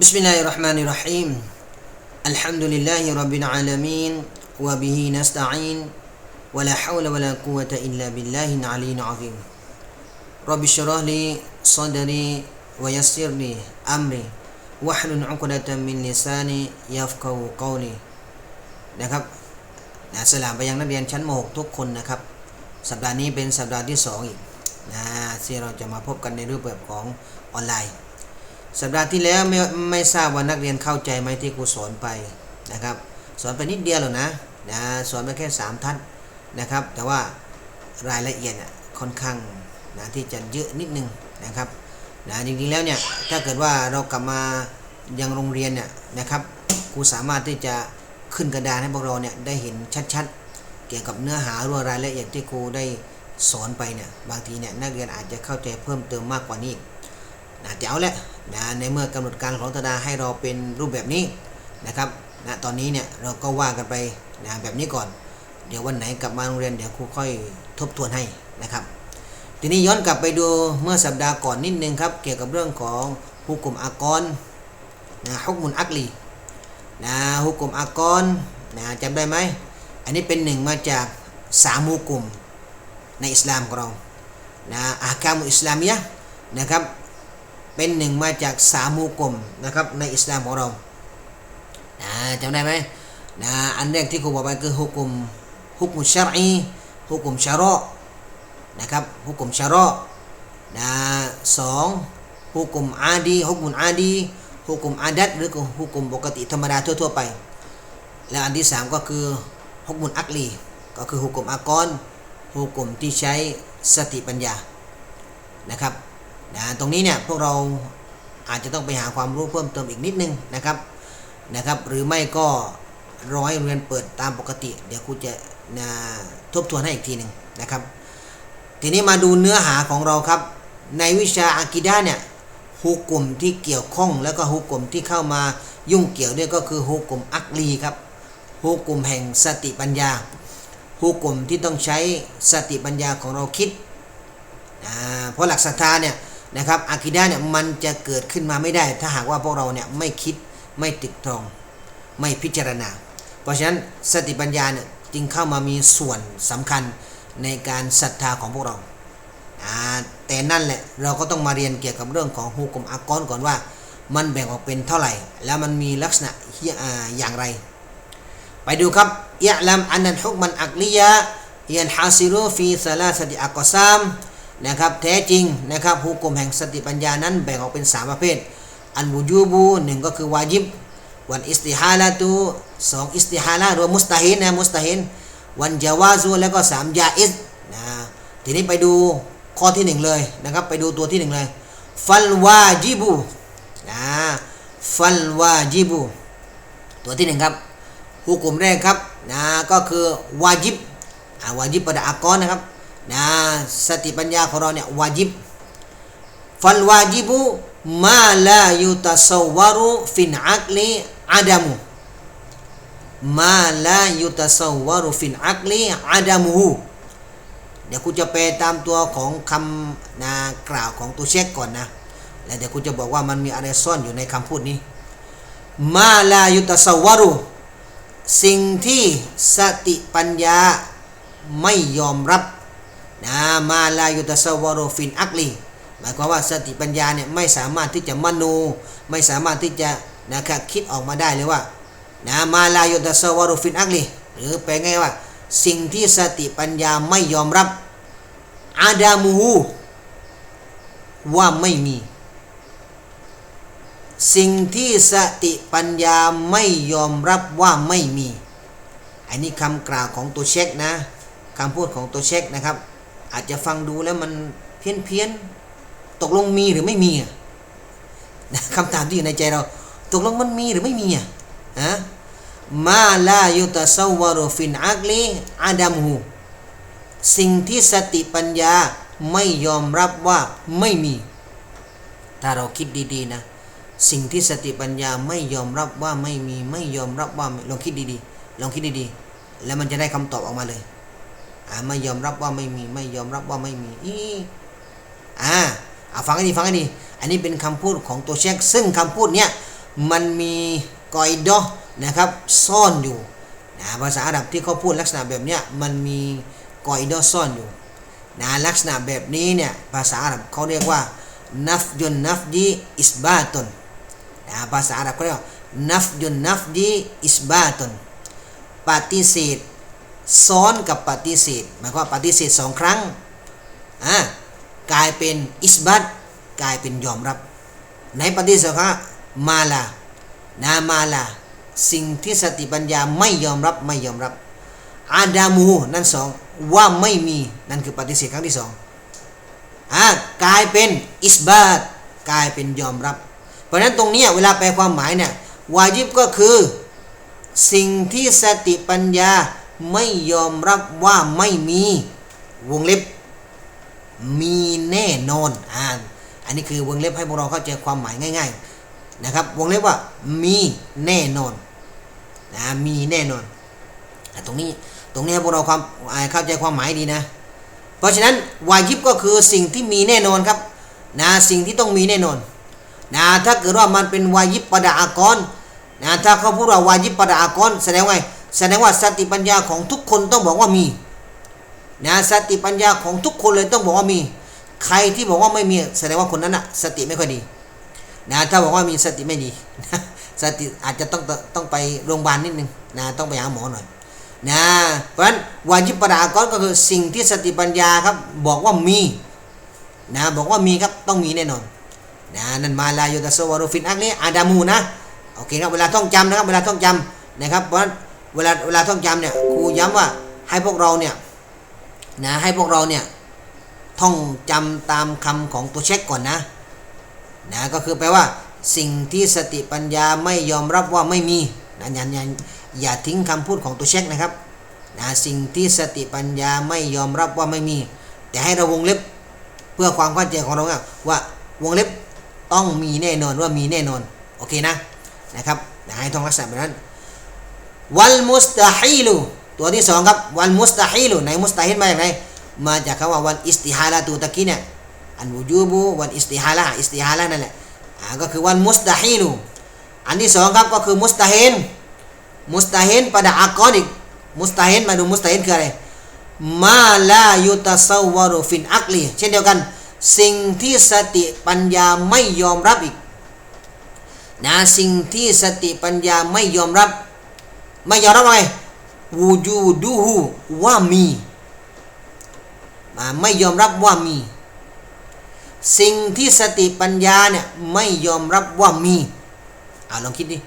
بسم الله الرحمن الرحيم الحمد لله رب العالمين وبه نستعين ولا حول ولا قوة إلا بالله العلي العظيم رب اشرح لي صدري ويسر لي أمري واحلل عقدة من لساني يفقه قولي นะครับนะสลามไปยังนักเรียนชั้นม .6 ทุกคนนะครับ สัปดาห์นี้เป็นสัปดาห์ที่สองอีกนะที่เราจะมาพบกันในรูปแบบของออนไลน์ สัปดาห์ที่แล้วไม่ไม่ทราบว่านักเรียนเข้าใจไหมที่ครูสอนไปนะครับสอนไปนิดเดียวหรอกนะนะสอนไปแค่สามทัศน์นะครับ แต่ว่ารายละเอียดค่อนข้างนะที่จะเยอะนิดนึงนะครับนะจริงๆแล้วเนี่ยถ้าเกิดว่าเรากลับมายังโรงเรียนเนี่ยนะครับครูสามารถที่จะขึ้นกระดานให้พวกเราเนี่ยได้เห็นชัดๆ เกี่ยวกับเนื้อหาหรือว่ารายละเอียดที่ครูได้สอนไปเนี่ยบางทีเนี่ยนักเรียนอาจจะเข้าใจเพิ่มเติมมากกว่านี้ นะแต่เอาละนะในเมื่อกำหนดการของตาดาให้เราเป็นรูปแบบนี้นะครับนะตอนนี้เนี่ยเราก็ว่ากันไปนะแบบนี้ก่อน เดี๋ยววันไหนกลับมาโรงเรียนเดี๋ยวครูค่อยทบทวนให้นะครับ ทีนี้ย้อนกลับไปดูเมื่อสัปดาห์ก่อนนิดนึงครับ เกี่ยวกับเรื่องของฮุกกุมอากรนะฮุกมุนอักลีนะฮุกกุมอากรนะจำได้ไหมอันนี้เป็นหนึ่งมาจากสามฮุกกุมในอิสลามของเรานะอาคามุอิสลามยะนะครับ เป็นหนึ่งมาจากสามูกลมนะครับในอิสลามของเรานะจำได้ไหมนะอันแรกที่ครูบอกไปคือฮุกุมฮุกุมชารีฮุกุมชารอนะครับฮุกุมชารอนะสองฮุกุมอาดีฮุกุมอาดีฮุกุมอาดัดหรือฮุกุมปกติธรรมดาทั่วๆไป และอันที่สามก็คือฮุกุมอักลีก็คือฮุกุมอากรฮุกุมที่ใช้สติปัญญานะครับ นะตรงนี้เนี่ยพวกเราอาจจะต้องไปหาความรู้เพิ่มเติมอีกนิดนึงนะครับนะครับ หรือไม่ก็ร้อยเรียนเปิดตามปกติ เดี๋ยวครูจะนะทบทวนให้อีกทีหนึ่งนะครับ ทีนี้มาดูเนื้อหาของเราครับ ในวิชาอากิดาเนี่ยฮุกกลุ่มที่เกี่ยวข้อง แล้วก็ฮุกกลุ่มที่เข้ามายุ่งเกี่ยวด้วยก็คือฮุกกลุ่มอักลีครับฮุกกลุ่มแห่งสติปัญญาฮุกกลุ่มที่ต้องใช้สติปัญญาของเราคิดอ่าเพราะหลักศรัทธาเนี่ย นะครับอากิดาเนี่ยมันจะเกิดขึ้นมาไม่ได้ ถ้าหากว่าพวกเราเนี่ยไม่คิดไม่ติดตรอง ไม่พิจารณา เพราะฉะนั้นสติปัญญาเนี่ยจึงเข้ามามีส่วนสำคัญในการศรัทธาของพวกเรา แต่นั่นแหละเราก็ต้องมาเรียนเกี่ยวกับเรื่องของฮูกุมอากรก่อนว่ามันแบ่งออกเป็นเท่าไหร่ แล้วมันมีลักษณะเหี้ยอ่าย่างไร ไปดูครับยะลัมอันนันฮุกมันอักลียะยันฮาซิรุฟีซาลาสติอักอซาม นะครับแท้จริงนะครับฮุกกลมแห่งสติปัญญานั้นแบ่งออกเป็น 3 ประเภท อันบูยูบูหนึ่งก็คือวาจิบ วันอิสติฮาลาตูสองอิสติฮาลารวมมุสตาฮินนะมุสตาฮินวันจาวาซูแล้วก็สามยาอิสนะทีนี้ไปดูข้อที่หนึ่งเลยนะครับ ไปดูตัวที่หนึ่งเลยฟัลวาจิบูนะฟัลวาจิบูตัวที่หนึ่งครับฮุกกลมแรกครับนะก็คือวาจิบอ่าวาจิบ pada akor นะครับ นะสติปัญญาของเราเนี่ยวาจิบฟัลวาจิบุมาลายุตัสวารุฟินอักลีอาดัมุมาลายุตัสวารุฟินอักลีอาดัมุเดี๋ยวกูจะแปลตามตัวของคำนะกล่าวของตัวเช็คก่อนนะแล้วเดี๋ยวกูจะบอกว่ามันมีอะไรซ่อนอยู่ในคำพูดนี้มาลายุตัสวารุสิ่งที่สติปัญญาไม่ยอมรับ นะมาลายุตสวารฟินอักลีหมายความว่าสติปัญญาเนี่ยไม่สามารถที่จะมโนไม่สามารถที่จะนะครับคิดออกมาได้เลยว่านะมาลายุตสวารฟินอักลีหรือแปลง่ายว่า สิ่งที่สติปัญญาไม่ยอมรับอาดามูฮูว่าไม่มี สิ่งที่สติปัญญาไม่ยอมรับว่าไม่มี อันนี้คำกล่าวของตัวเช็คนะคำพูดของตัวเช็คนะครับ อาจจะฟังดูแล้วมันเพี้ยนเพี้ยนตกลงมีหรือไม่มีอะคำถามที่อยู่ในใจเรา ตกลงมันมีหรือไม่มีอะฮะมาลายุตสวารฟินอักลีอาดัมหูสิ่งที่สติปัญญาไม่ยอมรับว่าไม่มี ถ้าเราคิดดีๆนะ สิ่งที่สติปัญญาไม่ยอมรับว่าไม่มี ไม่ยอมรับว่าลองคิดดีๆ ลองคิดดีๆ แล้วมันจะได้คำตอบออกมาเลย ไม่ยอมรับว่าไม่มีไม่ยอมรับว่าไม่มีอีอ่าเอาฟังให้ดีฟังให้ดีอันนี้เป็นคำพูดของตัวเช็คซึ่งคำพูดเนี้ยมันมีกอยดอนะครับซ่อนอยู่นะภาษาอาหรับที่เขาพูดลักษณะแบบเนี้ยมันมีกอยดอซ่อนอยู่นะลักษณะแบบนี้เนี่ยภาษาอาหรับเขาเรียกว่านัฟยุนนัฟดีอิสบาตุนนะภาษาอาหรับเขาเรียกนัฟยุนนัฟดีอิสบาตุนปฏิเสธ ซ้อนกับปฏิเสธหมายความว่าปฏิเสธสองครั้งอ่ากลายเป็นอิสบัตกลายเป็นยอมรับ ในปฏิเสธครับมาลานามาลาสิ่งที่สติปัญญาไม่ยอมรับไม่ยอมรับ อาดามูนั่นสองว่าไม่มีนั่นคือปฏิเสธครั้งที่สองอ่ากลายเป็นอิสบาตกลายเป็นยอมรับ เพราะฉะนั้นตรงนี้เวลาแปลความหมายเนี่ยวาจิบก็คือ สิ่งที่สติปัญญา ไม่ยอมรับว่าไม่มีวงเล็บ มีแน่นอนอ่าอันนี้คือวงเล็บให้พวกเราเข้าใจความหมายง่าย ๆนะครับ วงเล็บว่ามีแน่นอนนะมีแน่นอนตรงนี้ตรงนี้ให้พวกเราความเข้าใจความหมายดีนะ เพราะฉะนั้นวายิบก็คือสิ่งที่มีแน่นอนครับนะสิ่งที่ต้องมีแน่นอนนะถ้าเกิดว่ามันเป็นวายิบปะดาอากรนะถ้าเขาพูดว่าวายิบปะดาอากรแสดงว่า แสดงว่าสติปัญญาของทุกคนต้องบอกว่ามีนะสติปัญญาของทุกคนเลยต้องบอกว่ามี ใครที่บอกว่าไม่มีแสดงว่าคนนั้นอะสติไม่ค่อยดีนะถ้าบอกว่ามีสติไม่ดีสติอาจจะต้องต้องไปโรงพยาบาลนิดนึงนะต้องไปหาหมอหน่อยนะเพราะฉะนั้นวาจิปปะดาก็ก็คือสิ่งที่สติปัญญาครับบอกว่ามีนะบอกว่ามีครับต้องมีแน่นอนนะนั่นมาลายุตสวารุฟินอักนี้อาดามูนะโอเคครับเวลาท่องจำนะครับเวลาท่องจำนะครับเพราะฉะนั้น เวลาเวลาท่องจำเนี่ยครูย้ำว่าให้พวกเราเนี่ยนะให้พวกเราเนี่ยท่องจำตามคำของตัวเช็คก่อนนะนะก็คือแปลว่าสิ่งที่สติปัญญาไม่ยอมรับว่าไม่มีนะอย่าอย่าอย่าทิ้งคำพูดของตัวเช็คนะครับนะสิ่งที่สติปัญญาไม่ยอมรับว่าไม่มี แต่ให้เราวงเล็บเพื่อความเข้าใจของเราว่าวงเล็บต้องมีแน่นอนว่ามีแน่นอนโอเคนะนะครับให้ท่องลักษณะแบบนั้น วัลมุสตาฮิลูตัวที่สองครับวัลมุสตาฮิลูในมุสตาฮิลมาจากไหนมาจากคำว่าวันอิสติฮาลาตูตะกี้เนี่ยอันวูจูบูวันอิสติฮาลาอิสติฮาลานั่นแหละอ่าก็คือวันมุสตาฮิลูอันที่สองครับก็คือมุสตาฮินมุสตาฮิน pada อากอนิกมุสตาฮินมาดูมุสตาฮินคืออะไรมาลายุตสวารุฟินอักลีเช่นเดียวกัน สิ่งที่สติปัญญาไม่ยอมรับอีกนะสิ่งที่สติปัญญาไม่ยอมรับ ไม่ยอมรับอะไรวูจูดูฮูว่ามีไม่ยอมรับว่ามี สิ่งที่สติปัญญาเนี่ยไม่ยอมรับว่ามีอ่าลองคิดดิ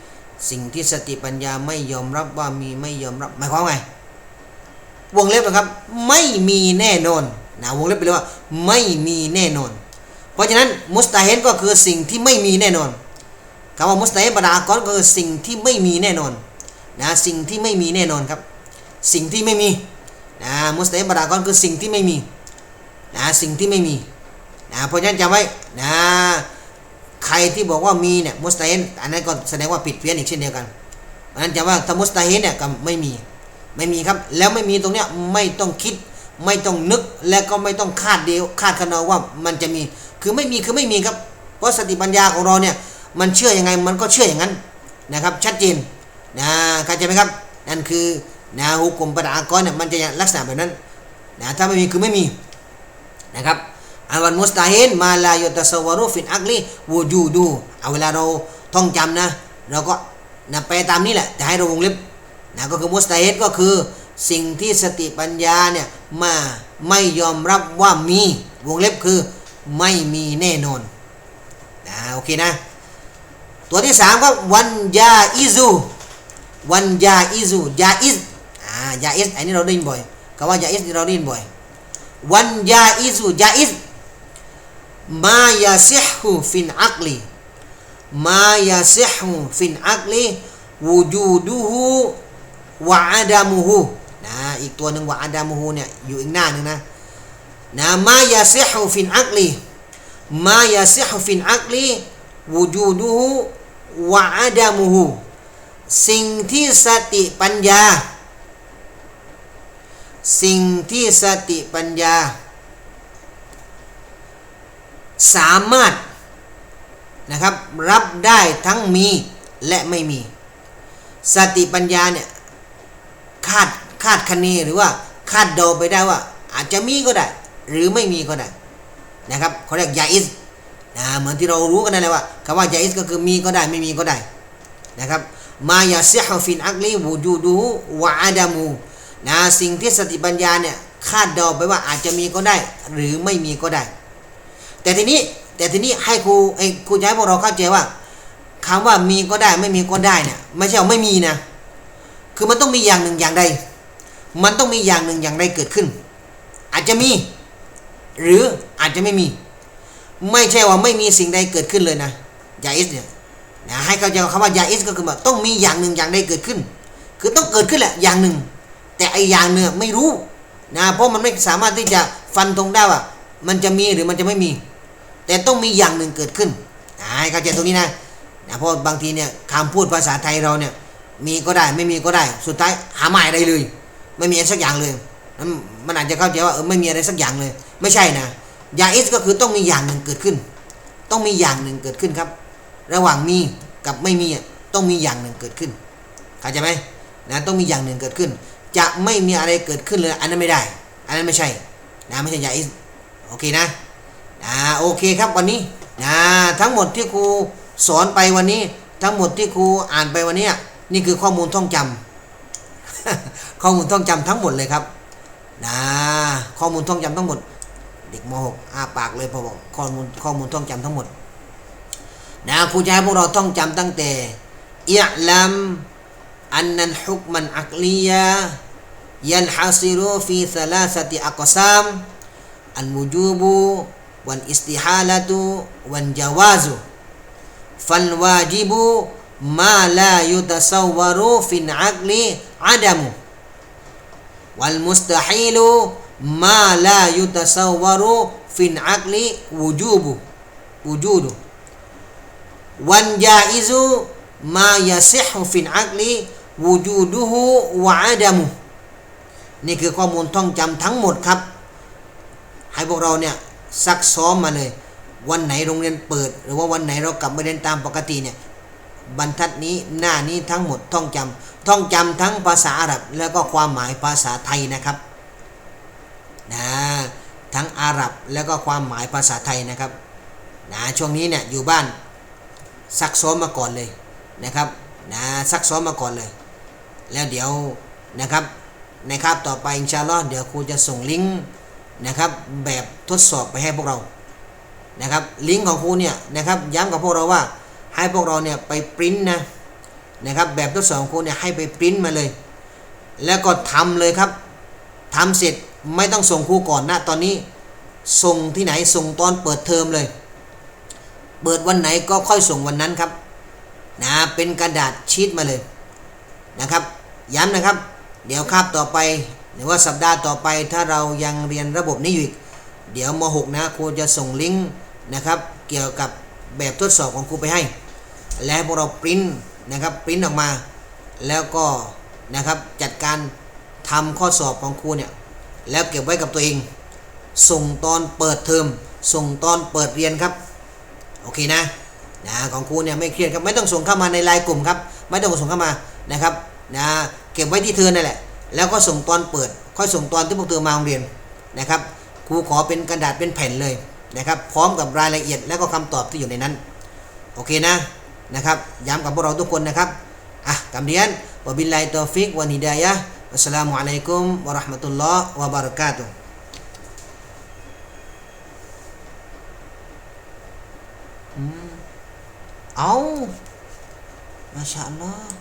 สิ่งที่สติปัญญาไม่ยอมรับว่ามีไม่ยอมรับหมายความไงวงเล็บนะครับ ไม่มีแน่นอนนะวงเล็บไปเลยว่า ไม่มีแน่นอน เพราะฉะนั้นมุสตาเฮนก็คือสิ่งที่ไม่มีแน่นอนคำว่ามุสตาเฮนบรรดากรก็คือสิ่งที่ไม่มีแน่นอน นะสิ่งที่ไม่มีแน่นอนครับ สิ่งที่ไม่มีนะมุสตาเฮนบรรากรคือสิ่งที่ไม่มีนะสิ่งที่ไม่มีนะเพราะฉะนั้นจำไว้นะใครที่บอกว่ามีเนี่ยมุสตาฮินอันนั้นก็แสดงว่าผิดเพี้ยนอีกเช่นเดียวกันเพราะฉะนั้นจำว่าถ้ามุสตาฮินเนี่ยก็ไม่มีไม่มีครับ แล้วไม่มีตรงเนี้ยไม่ต้องคิดไม่ต้องนึกและก็ไม่ต้องคาดเดียวคาดคะเนว่ามันจะมีคือไม่มีคือไม่มีครับเพราะสติปัญญาของเราเนี่ยมันเชื่ออยังไงมันก็เชื่ออย่างนั้นนะครับ ชัดเจน นะเข้าใจไหมครับ นั่นคือนะฮุกกลมปะดากรเนี่ยมันจะลักษณะแบบนั้นนะถ้าไม่มีคือไม่มีนะครับอันวันมุสตาฮินมาลายุตสวารุฟินอักลีวูจูดูเอาเวลาเราท่องจำนะเราก็นะไปตามนี้แหละแต่ให้เราวงเล็บนะก็คือมุสตาฮินก็คือสิ่งที่สติปัญญาเนี่ยมาไม่ยอมรับว่ามีวงเล็บคือไม่มีแน่นอนนะโอเคนะ ตัวที่สามก็วันยาอิซู วันยาอิซูยาอิสอ่ายาอิสอันนี้เราได้ยินบ่อยคำว่ายาอิสเราได้ยินบ่อยวันยาอิซูยาอิสมายาซิฮูฟินอักลีมายาซิฮูฟินอักลีวูจูดูฮูวะอาดามูฮูนะอีกตัวหนึ่งวะอาดามูฮูเนี่ยอยู่อีกหน้าหนึ่งนะนะมายาซิฮูฟินอักลีมายาซิฮูฟินอักลีวูจูดูฮูวะอาดามูฮู สิ่งที่สติปัญญา สิ่งที่สติปัญญา สามารถนะครับรับได้ทั้งมีและไม่มี สติปัญญาเนี่ยคาดคาดคะเนหรือว่าคาดเดาไปได้ว่า อาจจะมีก็ได้ หรือไม่มีก็ได้นะครับเขาเรียกยาอิสนะเหมือนที่เรารู้กันนั่นแหละว่าคำว่ายาอิสก็คือมีก็ได้ไม่มีก็ได้ นะครับมายาซิฮฟินอักลีวูจูดูวะอาดามูนะสิ่งที่สติปัญญาเนี่ยคาดเดาไปว่าอาจจะมีก็ได้ หรือไม่มีก็ได้ แต่ทีนี้แต่ทีนี้ให้ครูไอ้ครูจะให้พวกเราเข้าใจว่าคำว่ามีก็ได้ไม่มีก็ได้เนี่ยไม่ใช่ว่าไม่มีนะ คือมันต้องมีอย่างหนึ่งอย่างใด มันต้องมีอย่างหนึ่งอย่างใดเกิดขึ้น อาจจะมี หรืออาจจะไม่มี ไม่ใช่ว่าไม่มีสิ่งใดเกิดขึ้นเลยนะยาอิสเนี่ย นะให้เข้าใจคำว่ายาอิสก็คือว่าต้องมีอย่างหนึ่งอย่างใดเกิดขึ้น คือต้องเกิดขึ้นแหละอย่างหนึ่ง แต่ไออย่างเนื้อไม่รู้นะเพราะมันไม่สามารถที่จะฟันธงได้ว่า มันจะมีหรือมันจะไม่มี แต่ต้องมีอย่างหนึ่งเกิดขึ้นนะให้เข้าใจตรงนี้นะนะเพราะบางทีเนี่ยคำพูดภาษาไทยเราเนี่ยมีก็ได้ไม่มีก็ได้ สุดท้ายหาไม่ได้เลย ไม่มีอะไรสักอย่างเลยมันมันอาจจะเข้าใจว่าเออไม่มีอะไรสักอย่างเลย ไม่ใช่นะยาอิสก็คือต้องมีอย่างหนึ่งเกิดขึ้น ต้องมีอย่างหนึ่งเกิดขึ้นครับ ระหว่างมีกับไม่มีอะต้องมีอย่างหนึ่งเกิดขึ้นเข้าใจไหมนะต้องมีอย่างหนึ่งเกิดขึ้น จะไม่มีอะไรเกิดขึ้นเลยอันนั้นไม่ได้ อันนั้นไม่ใช่นะไม่ใช่ยาอิสโอเคนะนะโอเคครับวันนี้นะทั้งหมดที่ครูสอนไปวันนี้ ทั้งหมดที่ครูอ่านไปวันนี้นี่คือข้อมูลท่องจำข้อมูลท่องจำทั้งหมดเลยครับนะข้อมูลท่องจำทั้งหมด เด็กม .6 อ้าปากเลยพอบอกข้อมูลข้อมูลท่องจำทั้งหมด นะครูจะให้พวกเราท่องจำตั้งแต่อิยลัมอันนันฮุกมันอักลียะยันฮัซิรุฟีซาลาสติอักซามอันมุจูบุวันอิสติฮาลตุวันจาวาซุฟัลวาจิบุมาลายุตสาวรุฟินอักลีอาดัมุ والمستحيل ما لا يتصور في العقل وجوبه وجوده วันยาอิซูมายาซิฮฟินอักลีวูจูดูฮูวะอาดามุนี่คือข้อมูลท่องจำทั้งหมดครับ ให้พวกเราเนี่ยซักซ้อมมาเลย วันไหนโรงเรียนเปิด หรือว่าวันไหนเรากลับมาเรียนตามปกติเนี่ยบรรทัดนี้หน้านี้ทั้งหมดท่องจำท่องจำทั้งภาษาอาหรับ แล้วก็ความหมายภาษาไทยนะครับนะทั้งอาหรับแล้วก็ความหมายภาษาไทยนะครับนะช่วงนี้เนี่ยอยู่บ้าน ซักซ้อมมาก่อนเลยนะครับนะซักซ้อมมาก่อนเลย แล้วเดี๋ยวนะครับในคาบต่อไปอินชาลอเดี๋ยวครูจะส่งลิงก์นะครับแบบทดสอบไปให้พวกเรานะครับลิงก์ของครูเนี่ยนะครับย้ำกับพวกเราว่าให้พวกเราเนี่ยไปปริ้นนะนะครับแบบทดสอบของครูเนี่ยให้ไปปริ้นมาเลย แล้วก็ทำเลยครับทำเสร็จไม่ต้องส่งครูก่อนนะตอนนี้ส่งที่ไหนส่งตอนเปิดเทอมเลย เปิดวันไหนก็ค่อยส่งวันนั้นครับนะเป็นกระดาษชีตมาเลยนะครับ ย้ำนะครับ เดี๋ยวคาบต่อไปหรือว่าสัปดาห์ต่อไปถ้าเรายังเรียนระบบนี้อยู่อีก เดี๋ยวม .6 นะครูจะส่งลิงก์นะครับ เกี่ยวกับแบบทดสอบของครูไปให้ และให้พวกเราปริ้นนะครับปริ้นออกมา แล้วก็นะครับจัดการทำข้อสอบของครูเนี่ยแล้วเก็บไว้กับตัวเอง ส่งตอนเปิดเทอมส่งตอนเปิดเรียนครับ โอเคนะนะของครูเนี่ยไม่เครียดครับไม่ต้องส่งเข้ามาในไลน์กลุ่มครับไม่ต้องส่งเข้ามานะครับนะเก็บไว้ที่เธอนั่นแหละ แล้วก็ส่งตอนเปิด ค่อยส่งตอนที่พวกเธอมาโรงเรียนนะครับครูขอเป็นกระดาษเป็นแผ่นเลยนะครับพร้อมกับรายละเอียดและก็คำตอบที่อยู่ในนั้นโอเคนะนะครับย้ำกับพวกเราทุกคนนะครับอะกำเดียนวบิลลาฮิตอฟิกวะนิดายะอัสสลามุอะลัยกุมวะราะห์มะตุลลอฮ์วะบะเราะกาตุฮ์ อืมเ